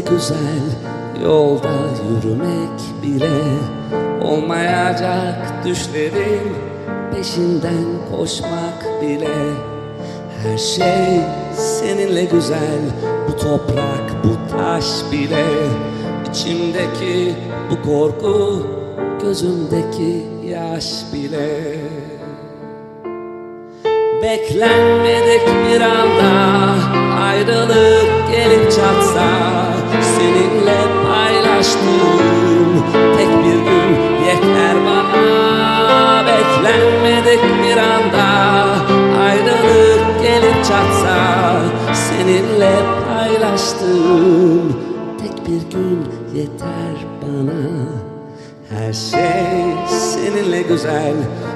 güzel. Yolda yürümek bile Olmayacak düşlerin peşinden koşmak bile. Her şey seninle güzel. Bu toprak bu taş bile İçimdeki bu korku gözümdeki yaş bile. Beklenmedik bir anda ayrılık gelip çatsa Seninle paylaştığım tek bir gün yeter bana. Beklenmedik bir anda ayrılık gelip çatsa Seninle paylaştığım tek bir gün yeter bana. Her şey seninle güzel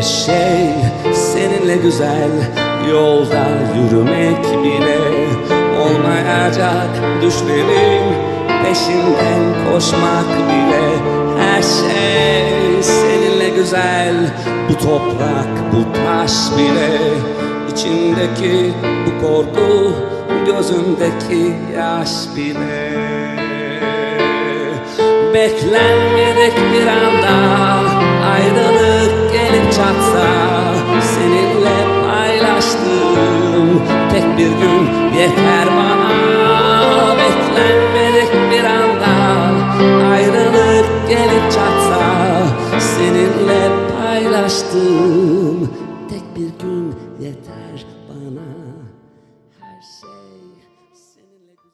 Her şey seninle güzel Yolda yürümek bile Olmayacak. Düşlerin Peşinden koşmak bile Her şey. Seninle güzel Bu toprak bu taş bile İçindeki bu korku Gözümdeki yaş bile. Beklenmedik bir anda tek bir gün yeter bana. Beklenmedik bir anda. Ayrılık gelip çatsa Seninle paylaştığım tek bir gün yeter bana